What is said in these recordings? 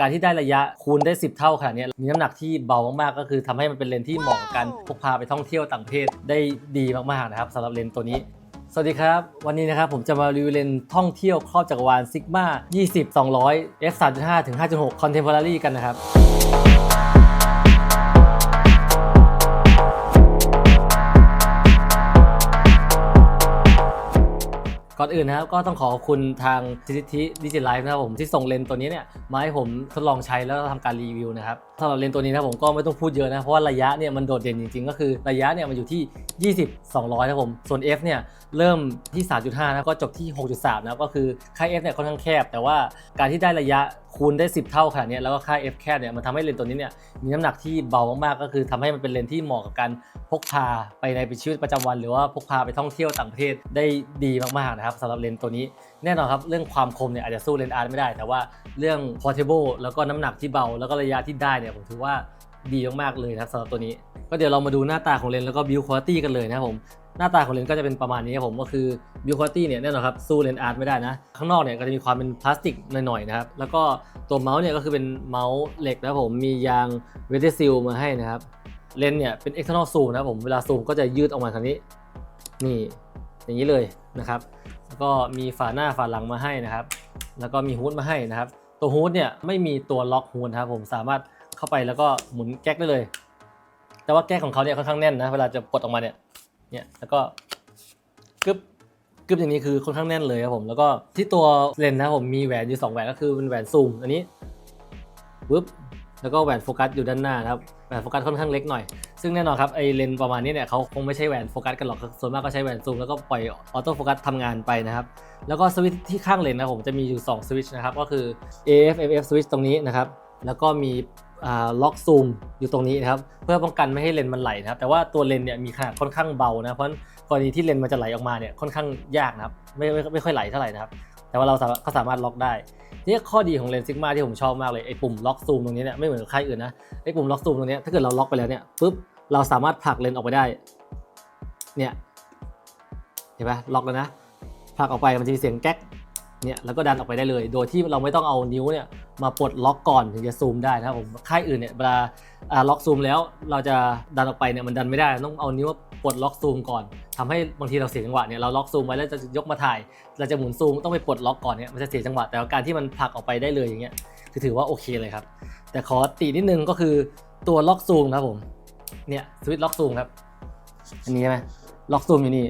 การที่ได้ระยะคูณได้ 10 เท่าขนาดเนี้ยมีน้ำหนักที่เบามากๆก็คือทำให้มันเป็นเลนส์ที่เหมาะกับการพกพาไปท่องเที่ยวต่างประเทศได้ดีมากๆนะครับสำหรับเลนส์ตัวนี้สวัสดีครับ วันนี้นะครับผมจะมารีวิวเลนส์ท่องเที่ยวครอบจักรวาล Sigma 20 200 f 3.5ถึง5.6 Contemporary กันนะครับ ก่อนอื่นนะครับก็ต้องขอขอบคุณทางทิทิดิจิไลฟ์นะครับผมที่ส่งเลนส์ตัวนี้เนี่ยมาให้ผมทดลองใช้แล้วก็ทำการรีวิวนะครับสำหรับเลนส์ตัวนี้นะผมก็ไม่ต้องพูดเยอะนะเพราะว่าระยะเนี่ยมันโดดเด่นจริงๆ ก็คือระยะเนี่ยมันอยู่ที่ 20 200นะผมส่วน F เนี่ยเริ่มที่ 3.5นะก็จบที่ 6.3นะก็คือค่า F เนี่ยค่อนข้างแคบ แต่ว่าการที่ได้ระยะ คูณได้ 10 เท่าขนาดนี้แล้วก็ค่า F แคบเนี่ยมันทำให้เลนส์ตัวนี้เนี่ยมีน้ำหนักที่เบามากๆ ก็คือทำให้มันเป็นเลนส์ที่เหมาะกับการพกพาไปในชีวิตประจำวัน หรือว่าพกพาไปท่องเที่ยวต่างประเทศได้ดีมากๆนะครับสำหรับเลนส์ตัวนี้แน่นอนครับเรื่องความคมเนี่ยอาจจะสู้เลนส์อาร์ไม่ได้ แต่ว่าเรื่อง portable แล้วก็น้ำหนักที่เบา แล้วก็ระยะที่ได้เนี่ยผมถือว่าดีมากๆเลยนะครับสำหรับตัวนี้ ก็เดี๋ยวเรามาดูหน้าตาของเลนส์แล้วก็ build quality กันเลยนะครับผม หน้าตาของเลนส์ก็จะเป็นประมาณนี้ครับผมก็คือ build quality เนี่ยแน่นอนครับสู้เลนส์อาร์ตไม่ได้นะ ข้างนอกเนี่ยก็จะมีความเป็นพลาสติกหน่อยๆนะครับแล้วก็ตัวเมาส์เนี่ยก็คือเป็นเมาส์เหล็กนะครับผมมียางเวทซิลมาให้นะครับเลนส์เนี่ยเป็น external zoom นะครับผมเวลาซูมก็จะยืดออกมาทางนี้นี่อย่างนี้เลยนะครับแล้วก็มีฝาหน้าฝาหลังมาให้นะครับ แล้วก็มีฮูดมาให้นะครับ ตัวฮูดเนี่ยไม่มีตัวล็อกฮูดครับผมสามารถเข้าไปแล้วก็หมุนแก๊กได้เลย แต่ว่าแก๊กของเขาเนี่ยค่อนข้างแน่นนะเวลาจะกดออกมาเนี่ย เนี่ยแล้วก็กึบกึบอย่างนี้คือค่อนข้างแน่นเลยครับผม แล้วก็ที่ตัวเลนส์นะผมมีแหวนอยู่สองแหวนก็คือเป็นแหวนซูมอันนี้ปึ๊บแล้วก็แหวนโฟกัสอยู่ด้านหน้าครับแหวนโฟกัสค่อนข้างเล็กหน่อย ซึ่งแน่นอนครับไอเลนส์ประมาณนี้เนี่ยเขาคงไม่ใช่แหวนโฟกัสกันหรอกส่วนมากก็ใช้แหวนซูมแล้วก็ปล่อยออโต้โฟกัสทำงานไปนะครับแล้วก็สวิตช์ที่ข้างเลนส์นะผมจะมีอยู่2สวิตช์นะครับก็คือ AF FF สวิตช์ตรงนี้นะครับแล้วก็มี ล็อกซูมอยู่ตรงนี้นะครับเพื่อป้องกันไม่ให้เลนส์มันไหลนะครับแต่ว่าตัวเลนส์เนี่ยมีขนาดค่อนข้างเบานะเพราะกรณีที่เลนส์มันจะไหลออกมาเนี่ยค่อนข้างยากนะครับไม่ไม่ไม่ค่อยไหลเท่าไหร่นะครับแต่ว่าเราสามารถก็สามารถล็อกได้นี่ข้อดีของเลนส์ซิกมาที่ผมชอบมากเลยไอ้ปุ่มล็อกซูมตรงนี้เนี่ยไม่เหมือนค่ายอื่นนะไอ้ปุ่มล็อกซูมตรงนี้ถ้าเกิดเราล็อกไปแล้วเนี่ยปุ๊บเราสามารถผลักเลนส์ออกไปได้เนี่ยเห็นปะล็อกแล้วนะผลักออกไปมันจะมีเสียงแก๊ก เนี่ยแล้วก็ดันออกไปได้เลย โดยที่เราไม่ต้องเอานิ้วเนี่ยมาปลดล็อกก่อนถึงจะซูมได้นะครับผมค่ายอื่นเนี่ยเวลาล็อกซูมแล้วเราจะดันออกไปเนี่ยมันดันไม่ได้ต้องเอานิ้วปลดล็อกซูมก่อนทำให้บางทีเราเสียจังหวะเนี่ยเราล็อกซูมไว้แล้วจะยกมาถ่าย เราจะหมุนซูมต้องไปปลดล็อกก่อนเนี่ยมันจะเสียจังหวะแต่าการที่มันผลักออกไปได้เลยอย่างเงี้ยคือถือว่าโอเคเลยครับ แต่ขอตินิดนึงก็คือตัวล็อกซูมนะครับผมเนี่ยสวิตช์ล็อกซูมครับอันนี้ใช่ไหมล็อกซูมอยู่นี่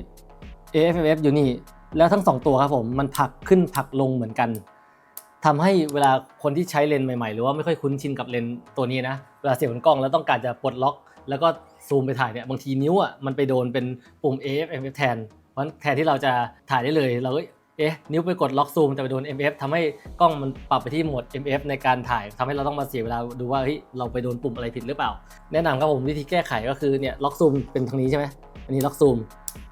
AFF อยู่นี่ แล้วทั้งสองตัวครับผมมันผลักขึ้นผลักลงเหมือนกันทำให้เวลาคนที่ใช้เลนส์ใหม่ๆ หรือว่าไม่ค่อยคุ้นชินกับเลนส์ตัวนี้นะเวลาเสียบนกล้องแล้วต้องการจะปลดล็อก แล้วก็ซูมไปถ่ายเนี่ยบางทีนิ้วอะมันไปโดนเป็นปุ่ม af mf แทนเพราะฉะนั้นแทนที่เราจะถ่ายได้เลยเราก็เอ๊ะนิ้วไปกดล็อกซูมแต่ไปโดน MF ทำให้กล้องมันปรับไปที่โหมด MF ในการถ่ายทำให้เราต้องมาเสียเวลาดูว่าเฮ้ยเราไปโดนปุ่มอะไรผิดหรือเปล่า แนะนำครับผมวิธีแก้ไขก็คือเนี่ยล็อกซูมเป็นทางนี้ใช่ไหมอันนี้ล็อกซูม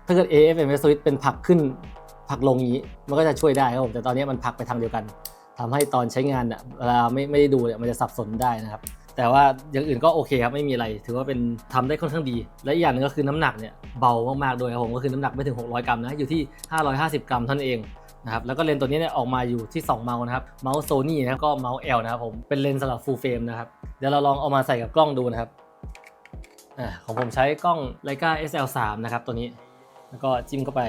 ถ้าเกิด AF MF switch เป็นผักขึ้น ผักลงอย่างนี้มันก็จะช่วยได้ครับผมแต่ตอนนี้มันผักไปทางเดียวกันทำให้ตอนใช้งานอะเวลาไม่ไม่ได้ดูเนี่ยมันจะสับสนได้นะครับ แต่ว่าอย่างอื่นก็โอเคครับไม่มีอะไร ถือว่าเป็นทำได้ค่อนข้างดี และอีกอย่างหนึงก็คือน้ำหนักเนี่ยเบามากๆโดยครับผมก็คือน้ำหนักไม่ถึง 600 กรัมนะอยู่ที่ 550 กรัมเท่านั้นเองนะครับแล้วก็เลนส์ตัวนี้เนี่ยออกมาอยู่ที่ 2 เมาส์นะครับเมาส์โซนี่นะครับก็เมาส์ L นะครับผมเป็นเลนส์สำหรับ full frame นะครับเดี๋ยวเราลองเอามาใส่กับกล้องดูนะครับอ่าของผมใช้กล้อง Leica SL3 นะครับตัวนี้ แล้วก็จิ้มเข้าไป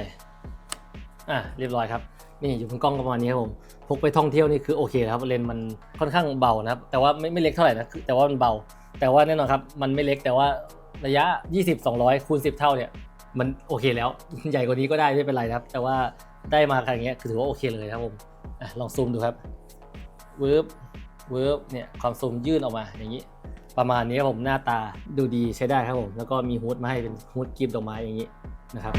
อะเรียบร้อยครับ นี่อยู่บนกล้องประมาณนี้ครับผมพกไปท่องเที่ยวนี่คือโอเคครับเลนส์มันค่อนข้างเบานะครับ แต่ว่าไม่ไม่เล็กเท่าไหร่นะแต่ว่ามันเบา แต่ว่าแน่นอนครับมันไม่เล็กแต่ว่าระยะ 20 200 คูณ 10 เท่าเนี่ยมันโอเคแล้ว ใหญ่กว่านี้ก็ได้ไม่เป็นไรนะครับ แต่ว่าได้มาขนาดนี้คือถือว่าโอเคเลยครับผมอลองซูมดูครับเวิร์บเวิร์บเนี่ยความซูมยื่นออกมาอย่างนี้ ประมาณนี้ครับผมหน้าตาดูดีใช้ได้ครับผม แล้วก็มีฮูดมาให้เป็นฮูดกรีบดอกไม้อย่างนี้ นะครับ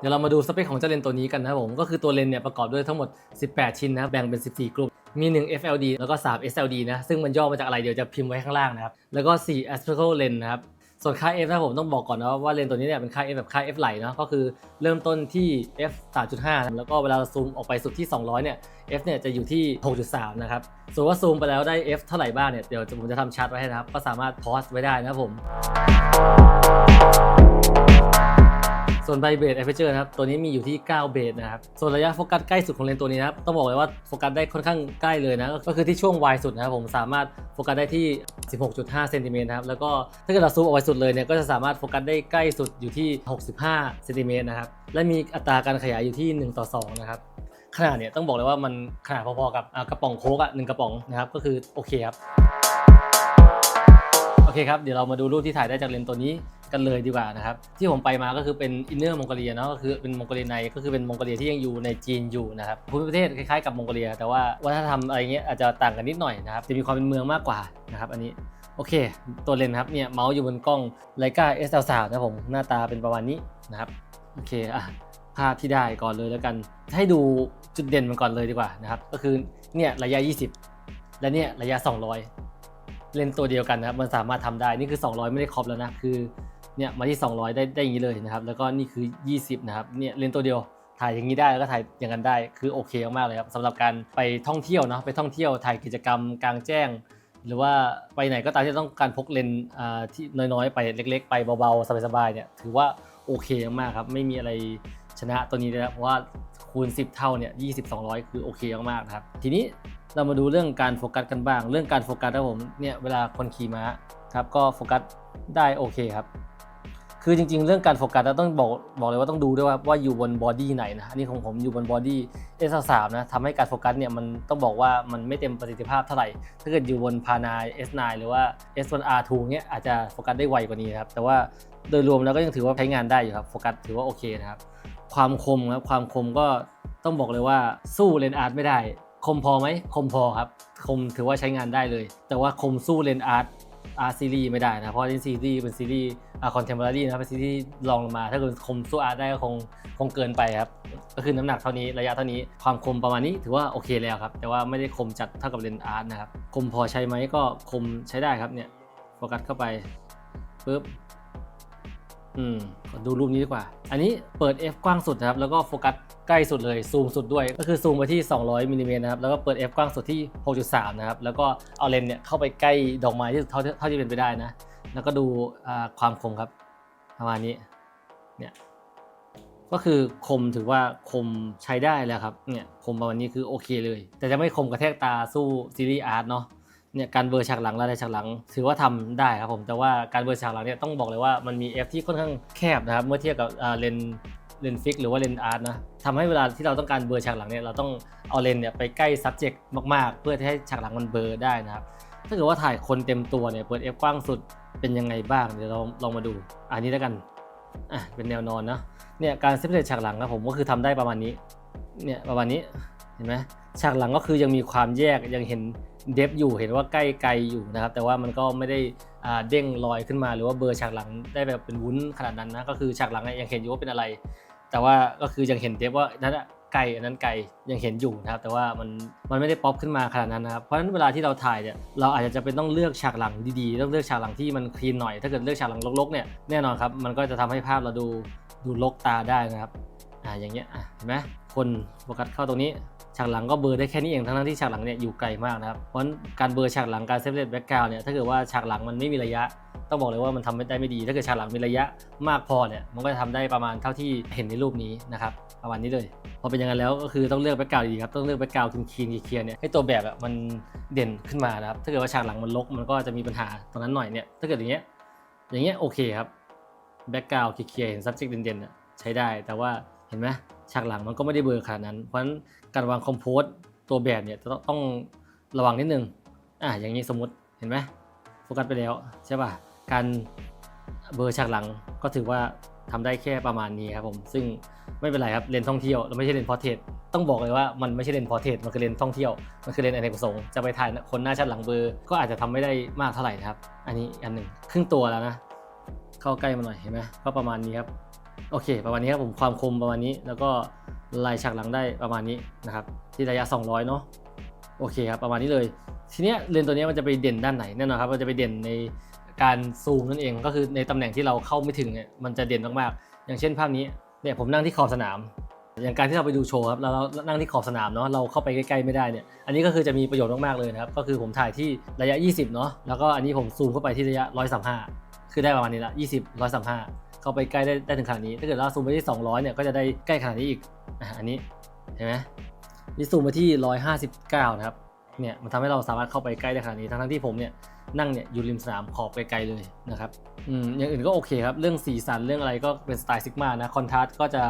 เดี๋ยวเรามาดูสเปคของเจ้าเลนตัวนี้กันนะครับผมก็คือตัวเลนเนี่ยประกอบด้วยทั้งหมด 18 ชิ้นนะครับแบ่งเป็น 14 กลุ่ม มี 1 FLD แล้วก็ 3 SLD นะซึ่งมันย่อมาจากอะไรเดี๋ยวจะพิมพ์ไว้ข้างล่างนะครับแล้วก็ 4 aspectal lens นะครับส่วนค่า f นะผมต้องบอกก่อนนะว่าเลนตัวนี้เนี่ยเป็นค่า f แบบค่า f ไหลเนาะก็คือเริ่มต้นที่ f 3.5 แล้วก็เวลาซูมออกไปสุดที่ 200 เนี่ย f เนี่ยจะอยู่ที่ 6.3 นะครับส่วนว่าซูมไปแล้วได้ f เท่าไหร่บ้างเนี่ยเดี๋ยวผมจะทำชาร์ตไว้ให้นะครับก็สามารถพอสไว้ได้นะครับผม ส่วนไบเบรดเอฟเฟเจอร์นะครับตัวนี้มีอยู่ที่ 9 เบรดนะครับส่วนระยะโฟกัสใกล้สุดของเลนส์ตัวนี้นะครับต้องบอกเลยว่าโฟกัสได้ค่อนข้างใกล้เลยนะก็คือที่ช่วงวายสุดนะครับผมสามารถโฟกัสได้ที่ 16.5 เซนติเมตรนะครับแล้วก็ถ้าเกิดเราซูมเอาไว้สุดเลยเนี่ยก็จะสามารถโฟกัสได้ใกล้สุดอยู่ที่ 65 เซนติเมตรนะครับและมีอัตราการขยายอยู่ที่ 1 ต่อ 2 นะครับขนาดเนี่ยต้องบอกเลยว่ามันขนาดพอๆกับกระป๋องโค้กอะหนึ่งกระป๋องนะครับก็คือโอเคครับ อเคครับ เดี๋ยวเรามาดูรูปที่ถ่ายได้จากเลนส์ตัวนี้กันเลยดีกว่านะครับ ที่ผมไปมาก็คือเป็นอินเนอร์มองโกเลียเนาะก็คือเป็นมองโกเลียในก็คือเป็นมองโกเลียที่ยังอยู่ในจีนอยู่นะครับภูมิประเทศคล้ายๆกับมองโกเลีย แต่ว่าวัฒนธรรมอะไรเงี้ยอาจจะต่างกันนิดหน่อยนะครับจะมีความเป็นเมืองมากกว่านะครับอันนี้โอเค ตัวเลนส์ครับเนี่ยเมาส์อยู่บนกล้องไลกา SL3 นะผมหน้าตาเป็นประมาณนี้นะครับโอเคอะภาพที่ได้ก่อนเลยแล้วกัน ให้ดูจุดเด่นมันก่อนเลยดีกว่านะครับก็คือเนี่ยระยะ 20 และเนี่ยระยะ 200 เลนส์ตัวเดียวกันนะครับมันสามารถทำได้นี่คือ 200 ไม่ได้ครอบแล้วนะคือเนี่ยมาที่ 200 ได้ได้อย่างนี้เลยนะครับแล้วก็นี่คือ 20 นะครับเนี่ยเลนส์ตัวเดียวถ่ายอย่างนี้ได้แล้วก็ถ่ายอย่างนั้นได้คือโอเคมากเลยครับสำหรับการไปท่องเที่ยวเนาะไปท่องเที่ยวถ่ายกิจกรรมกลางแจ้ง หรือว่าไปไหนก็ตามที่ต้องการพกเลนส์อ่าที่น้อยๆ ไปเล็ก ๆ ไปเบาๆสบายๆเนี่ยถือว่าโอเคมากครับไม่มีอะไรชนะตัวนี้เลยนะเพราะว่าคูณ 10 เท่าเนี่ย20 200 คือโอเคมากๆนะครับทีนี้ เรามาดูเรื่องการโฟกัสกันบ้าง เรื่องการโฟกัสนะผมเนี่ยเวลาคนขี่ม้าครับก็โฟกัสได้โอเคครับ คือจริง ๆ เรื่องการโฟกัสเราต้องบอกบอกเลยว่าต้องดูด้วยว่าว่าอยู่บนบอดี้ไหนนะอันนี้ของผมอยู่บนบอดี้ S3 นะทำให้การโฟกัสเนี่ยมันต้องบอกว่ามันไม่เต็มประสิทธิภาพเท่าไหร่ ถ้าเกิดอยู่บนพานา S9 หรือว่า S1R2 เนี่ยอาจจะโฟกัสได้ไวกว่านี้ครับแต่ว่าโดยรวมแล้วก็ยังถือว่าใช้งานได้อยู่ครับโฟกัสถือว่าโอเคนะครับความคมครับความคมก็ต้องบอกเลยว่าสู้เลนอาร์ตไม่ได้ คมพอไหมคมพอครับ คมถือว่าใช้งานได้เลย แต่ว่าคมสู้เลนอาร์ตอาร์ซีรีไม่ได้นะ เพราะเลนซีรีเป็นซีรีส์อ่าคอนเทมพอรารีนะครับเป็นซีรีส์ลองลงมา ถ้าเกิดคมสู้อาร์ตได้ก็คงคงเกินไปครับ ก็คือน้ำหนักเท่านี้ระยะเท่านี้ความคมประมาณนี้ถือว่าโอเคแล้วครับ แต่ว่าไม่ได้คมจัดเท่ากับเลนอาร์ตนะครับ คมพอใช้ไหมก็คมใช้ได้ครับเนี่ยโฟกัสเข้าไปปุ๊บ อืมดูรูปนี้ดีกว่า อันนี้เปิด f กว้างสุดนะครับ แล้วก็โฟกัสใกล้สุดเลย ซูมสุดด้วย ก็คือซูมไปที่ 200มิลลิเมตรนะครับ แล้วก็เปิด f กว้างสุดที่ 6.3 นะครับ แล้วก็เอาเลนส์เนี่ยเข้าไปใกล้ดอกไม้ที่สุดเท่าเท่าที่เป็นไปได้นะ แล้วก็ดูความคมครับ ประมาณนี้ เนี่ย ก็คือคมถือว่าคมใช้ได้แล้วครับ เนี่ยคมประมาณนี้คือโอเคเลย แต่จะไม่คมกระแทกตาสู้ซีรีส์อาร์ตเนาะ เนี่ยการเบอร์ฉากหลังและอะไรฉากหลัง ถือว่าทำได้ครับผมแต่ว่าการเบอร์ฉากหลังเนี่ยต้องบอกเลยว่ามันมี F ที่ค่อนข้างแคบนะครับเมื่อเทียบกับเลนเลนฟิกหรือว่าเลนอาร์ตนะทำให้เวลาที่เราต้องการเบอร์ฉากหลังเนี่ยเราต้องเอาเลนเนี่ยไปใกล้ subject มากๆ เพื่อที่ให้ฉากหลังมันเบลอได้นะครับถ้าเกิดว่าถ่ายคนเต็มตัวเนี่ยเปิด F กว้างสุดเป็นยังไงบ้างเดี๋ยวเราลองมาดูอันนี้แล้วกันอะเป็นแนวนอนนะเนี่ยการเซปเรตฉากหลังนะผมก็คือทำได้ประมาณนี้เนี่ยประมาณนี้เห็นไหมฉากหลังก็คือยังมีความแยกยังเห็น เดฟอยู่เห็นว่าใกล้ไกลอยู่นะครับ แต่ว่ามันก็ไม่ได้อ่าเด้งลอยขึ้นมา หรือว่าเบอร์ฉากหลังได้แบบเป็นวุ้นขนาดนั้นนะก็คือฉากหลังเนี่ยยังเห็นอยู่ว่าเป็นอะไร แต่ว่าก็คือยังเห็นเดฟว่านั่นไกลอันนั้นไกลยังเห็นอยู่นะครับ แต่ว่ามันมันไม่ได้ป๊อปขึ้นมาขนาดนั้นนะครับเพราะฉะนั้นเวลาที่เราถ่ายเนี่ยเราอาจจะจะเป็นต้องเลือกฉากหลังดีๆต้องเลือกฉากหลังที่มันคลีนหน่อยถ้าเกิดเลือกฉากหลังรกๆเนี่ยแน่นอนครับมันก็จะทำให้ภาพเราดูดูรกตาได้นะครับอ่าอย่างเงี้ยอะเห็นไหมคนโฟกัสเข้าตรงนี้ ฉากหลังก็เบลอได้แค่นี้เองทั้งที่ฉากหลังเนี่ยอยู่ไกลมากนะครับเพราะการเบลอฉากหลังการเซฟเลตแบ็กกราวเนี่ยถ้าเกิดว่าฉากหลังมันไม่มีระยะ ต้องบอกเลยว่ามันทำไม่ได้ไม่ดี ถ้าเกิดฉากหลังมีระยะมากพอเนี่ยมันก็จะทำได้ประมาณเท่าที่เห็นในรูปนี้นะครับประมาณนี้เลยพอเป็นอย่างนั้นแล้วก็คือต้องเลือกแบ็กกราวดีครับต้องเลือกแบ็กกราวคลีนคลีนเคลียร์เนี่ยให้ตัวแบบอะมันเด่นขึ้นมานะครับถ้าเกิดว่าฉากหลังมันรกมันก็จะมีปัญหาตรงนั้นหน่อยเนี่ยถ้าเกิดอย่างเงี้ยอย่างเงี้ยโอเคครับแบ็กกราวเคลียร์เห็น subject เด่นๆใช้ได้แต่ว่าเห็นไหมฉากหลังมันก็ไม่ได้เบลอขนาดนั้นเพราะฉะนั้น การวางคอมโพสตัวแบบเนี่ยจะต้องระวังนิดนึงอะอย่างนี้สมมติเห็นไหมโฟกัสไปแล้วใช่ป่ะการเบลอฉากหลังก็ถือว่าทำได้แค่ประมาณนี้ครับผม ซึ่งไม่เป็นไรครับเลนส์ท่องเที่ยวเราไม่ใช่เลนส์พอร์เทรตต้องบอกเลยว่ามันไม่ใช่เลนส์พอร์เทรตมันคือเลนส์ท่องเที่ยว มันคือเลนส์อเนกประสงค์จะไปถ่ายคนหน้าชัดหลังเบลอก็อาจจะทำไม่ได้มากเท่าไหร่นะครับ อันนี้อันหนึ่งครึ่งตัวแล้วนะ เข้าใกล้มาหน่อยเห็นไหมก็ประมาณนี้ครับ โอเค ประมาณนี้ครับผมความคมประมาณนี้แล้วก็ ลายฉากหลังได้ประมาณนี้นะครับ ที่ระยะ 200 เนาะโอเคครับประมาณนี้เลย ทีเนี้ยเลนส์ตัวเนี้ยมันจะไปเด่นด้านไหนแน่นอนครับมันจะไปเด่นในการซูมนั่นเองก็คือในตำแหน่งที่เราเข้าไม่ถึงเนี่ยมันจะเด่นมากๆ อย่างเช่นภาพนี้เนี่ยผมนั่งที่ขอบสนาม อย่างการที่เราไปดูโชว์ครับแล้วเรานั่งที่ขอบสนามเนาะเราเข้าไปใกล้ๆไม่ได้เนี่ยอันนี้ก็คือจะมีประโยชน์มากๆเลยนะครับก็คือผมถ่ายที่ระยะ 20 เนาะแล้วก็อันนี้ผมซูมเข้าไปที่ระยะ 135 คือได้ประมาณนี้ละ 20 135 เข้าไปใกล้ได้ได้ถึงขนาดนี้ ถ้าเกิดเราซูมไปที่ 200 เนี่ยก็จะได้ใกล้ขนาดนี้อีกอันนี้เห็นไหมนี่ซูมไปที่ 159 นะครับเนี่ยมันทำให้เราสามารถเข้าไปใกล้ได้ขนาดนี้ทั้งที่ผมเนี่ยนั่งเนี่ยอยู่ริมสนามขอบไกลๆเลยนะครับอืมอย่างอื่นก็โอเคครับ เรื่องสีสันเรื่องอะไรก็เป็นสไตล์ซิกมานะคอนทราสต์ก็จะ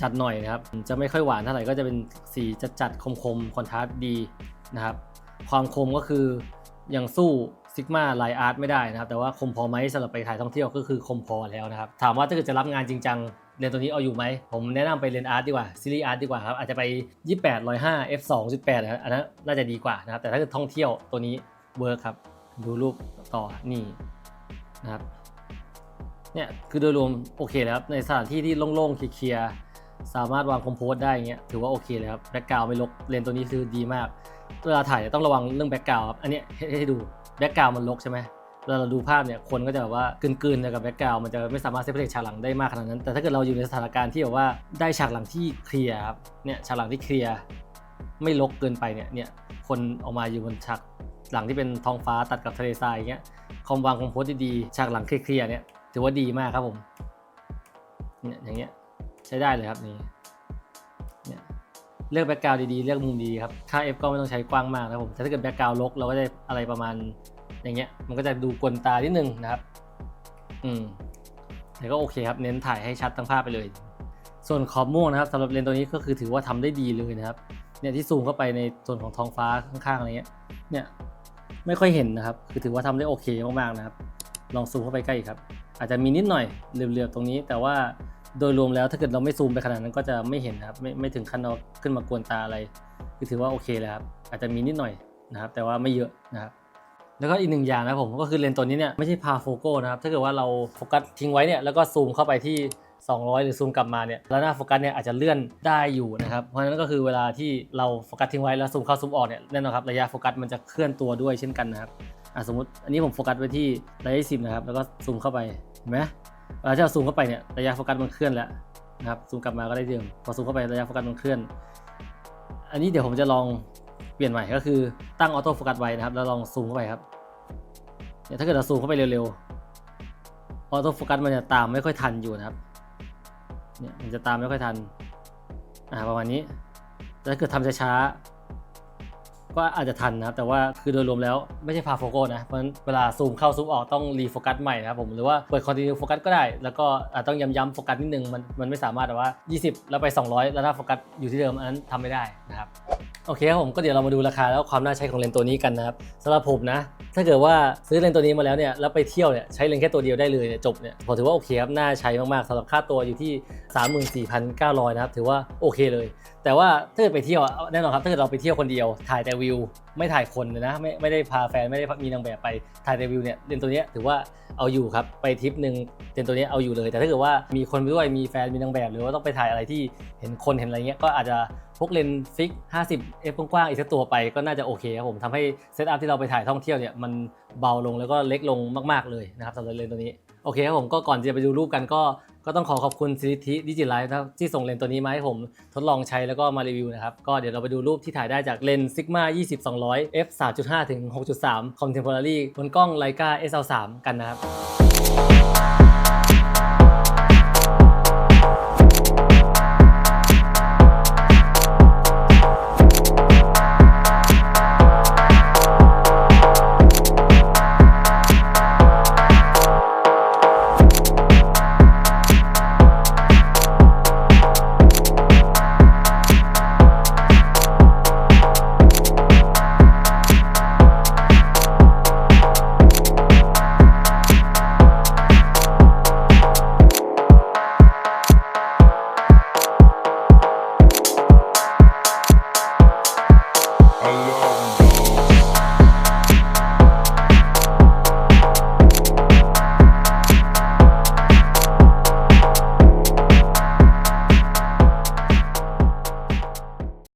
จัดหน่อยนะครับ จะไม่ค่อยหวานเท่าไหร่ก็จะเป็นสีจัดๆคมๆคอนทราสต์ดีนะครับ ความคมก็คือยังสู้ ซิกมาไลอาร์ตไม่ได้นะครับ แต่ว่าคมพอไหมสำหรับไปถ่ายท่องเที่ยวก็คือคมพอแล้วนะครับ ถามว่าถ้าเกิดจะรับงานจริงจังเรียนตัวนี้เอาอยู่ไหม ผมแนะนำไปเรียนอาร์ตดีกว่าซีรีส์อาร์ตดีกว่าครับ อาจจะไป 28 105 f 2 8นะอันนั้นน่าจะดีกว่านะครับ แต่ถ้าเกิดท่องเที่ยวตัวนี้เวิร์คครับ ดูรูปต่อนี่นะครับเนี่ยคือโดยรวมโอเคแล้วครับในสถานที่ที่โล่งๆเคลียร์สามารถวางคอมโพสได้เงี้ยถือว่าโอเคเลยครับแบ็กกราวไม่ลกเลนตัวนี้คือดีมากเวลาถ่ายต้องระวังเรื่องแบ็กกราวครับอันนี้ให้ดู แบ็กกราวมันลกใช่ไหมเวลาเราดูภาพเนี่ยคนก็จะแบบว่ากลืนๆกับแบ็กกราวมันจะไม่สามารถเซฟเ a ฉากหลังได้มากขนาดนั้น แต่ถ้าเกิดเราอยู่ในสถานการณ์ที่แบบว่าได้ฉากหลังที่เคลียร์ครับเนี่ยฉากหลังที่เคลียร์ไม่ลกเกินไปเนี่ยเนี่ยคนออกมาอยู่บนฉากหลังที่เป็นท้องฟ้าตัดกับทะเลทรายอย่างเงี้ยคอมวางคอมโพสดีๆฉากหลังเคลียร์เนี่ยถือว่าดีมากครับผมเนี่ยอย่างเงี้ยใช้ได้เลยครับนี่ เลือกแบ็กกราวด์ดีๆ เลือกมุมดีครับ ค่า F ก็ไม่ต้องใช้กว้างมากนะครับผม แต่ถ้าเกิดแบ็กกราวด์ลกเราก็จะอะไรประมาณอย่างเงี้ย มันก็จะดูกวนตานิดนึงนะครับ อืม แต่ก็โอเคครับ เน้นถ่ายให้ชัดทั้งภาพไปเลย ส่วนขอบม่วงนะครับสำหรับเลนส์ตัวนี้ก็คือถือว่าทำได้ดีเลยนะครับ เนี่ยที่ซูมเข้าไปในส่วนของท้องฟ้าข้างๆอะไรเงี้ย เนี่ยไม่ค่อยเห็นนะครับ คือถือว่าทำได้โอเคมากๆนะครับ ลองซูมเข้าไปใกล้ครับ อาจจะมีนิดหน่อยเหลือบๆตรงนี้ แต่ว่า โดยรวมแล้วถ้าเกิดเราไม่ซูมไปขนาดนั้นก็จะไม่เห็นนะครับไม่ไม่ถึงขั้นเราขึ้นมากวนตาอะไร คือถือว่าโอเคแล้วครับอาจจะมีนิดหน่อยนะครับ แต่ว่าไม่เยอะนะครับแล้วก็อีกหนึ่งอย่างนะผมก็คือเลนส์ตัวนี้เนี่ยไม่ใช่พาโฟโก้นะครับถ้าเกิดว่าเราโฟกัสทิ้งไว้เนี่ยแล้วก็ซูมเข้าไปที่ 200 หรือซูมกลับมาเนี่ยแล้วหน้าโฟกัสเนี่ยอาจจะเลื่อนได้อยู่นะครับเพราะฉะนั้นก็คือเวลาที่เราโฟกัสทิ้งไว้แล้วซูมเข้าซูมออกเนี่ยแน่นอนครับระยะโฟกัสมันจะเคลื่อนตัวด้วยเช่นกันนะครับอะสมมติอันนี้ผมโฟกัสไว้ที่ระยะ10นะครับแล้วก็ซูมเข้าไปเห็นไหม เวลาที่เราซูมเข้าไปเนี่ยระยะโฟกัสมันเคลื่อนแล้วนะครับซูมกลับมาก็ได้เดิมพอซูมเข้าไประยะโฟกัสมันเคลื่อน อันนี้เดี๋ยวผมจะลองเปลี่ยนใหม่ก็คือตั้งออโต้โฟกัสไว้นะครับแล้วลองซูมเข้าไปครับเนี่ยถ้าเกิดเราซูมเข้าไปเร็วๆออโต้โฟกัสมันจะตามไม่ค่อยทันอยู่นะครับเนี่ยมันจะตามไม่ค่อยทันอ่าประมาณนี้แต่ถ้าเกิดทำช้าๆ ก็อาจจะทันนะครับแต่ว่าคือโดยรวมแล้วไม่ใช่พาโฟกัสนะเพราะฉะนั้นเวลาซูมเข้าซูมออกต้องรีโฟกัสใหม่นะครับผมหรือว่าเปิดคอนติเนียโฟกัสก็ได้ แล้วก็อาจต้องย้ำๆโฟกัสนิดนึงมันมันไม่สามารถแต่ว่า 20 แล้วไป 200 แล้วถ้าโฟกัสอยู่ที่เดิมอันนั้นทำไม่ได้นะครับโอเคครับผมก็เดี๋ยวเรามาดูราคาแล้วความน่าใช้ของเลนส์ตัวนี้กันนะครับสำหรับผมนะ ถ้าเกิดว่าซื้อเลนส์ตัวนี้มาแล้วเนี่ยแล้วไปเที่ยวเนี่ยใช้เลนส์แค่ตัวเดียวได้เลยเนี่ยจบเนี่ยผมถือว่าโอเคครับน่าใช้มากๆสำหรับค่าตัวอยู่ที่ 34,900นะครับถือว่าโอเคเลย แต่ว่าถ้าเกิดไปเที่ยวอะแน่นอนครับถ้าเกิดเราไปเที่ยวคนเดียว ถ่ายแต่วิว ไม่ถ่ายคนเลยนะไม่ไม่ได้พาแฟนไม่ได้มีนางแบบไปถ่ายแต่วิวเนี่ยเลนส์ตัวเนี้ยถือว่าเอาอยู่ครับไปทริปหนึ่งเลนส์ตัวเนี้ยเอาอยู่เลย แต่ถ้าเกิดว่ามีคนไปด้วยมีแฟนมีนางแบบ หรือว่าต้องไปถ่ายอะไรที่เห็นคนเห็นอะไรเงี้ยก็อาจจะพกเลนส์ฟิก 50 f กว้างๆอีกสักตัวไปก็น่าจะโอเคครับผมทำให้เซตอัพที่เราไปถ่ายท่องเที่ยวเนี่ยมันเบาลงแล้วก็เล็กลงมากๆเลยนะครับสำหรับเลนส์ตัวนี้ โอเคครับผมก็ก่อนจะไปดูรูปกันก็ก็ต้องขอขอบคุณซิลิทิดิจิไลท์ครับที่ส่งเลนส์ตัวนี้มาให้ผมทดลองใช้แล้วก็มารีวิวนะครับ ก็เดี๋ยวเราไปดูรูปที่ถ่ายได้จากเลนส์ Sigma 20 200 f 3.5ถึง6.3 Contemporary บนกล้อง Leica SL3 กันนะครับ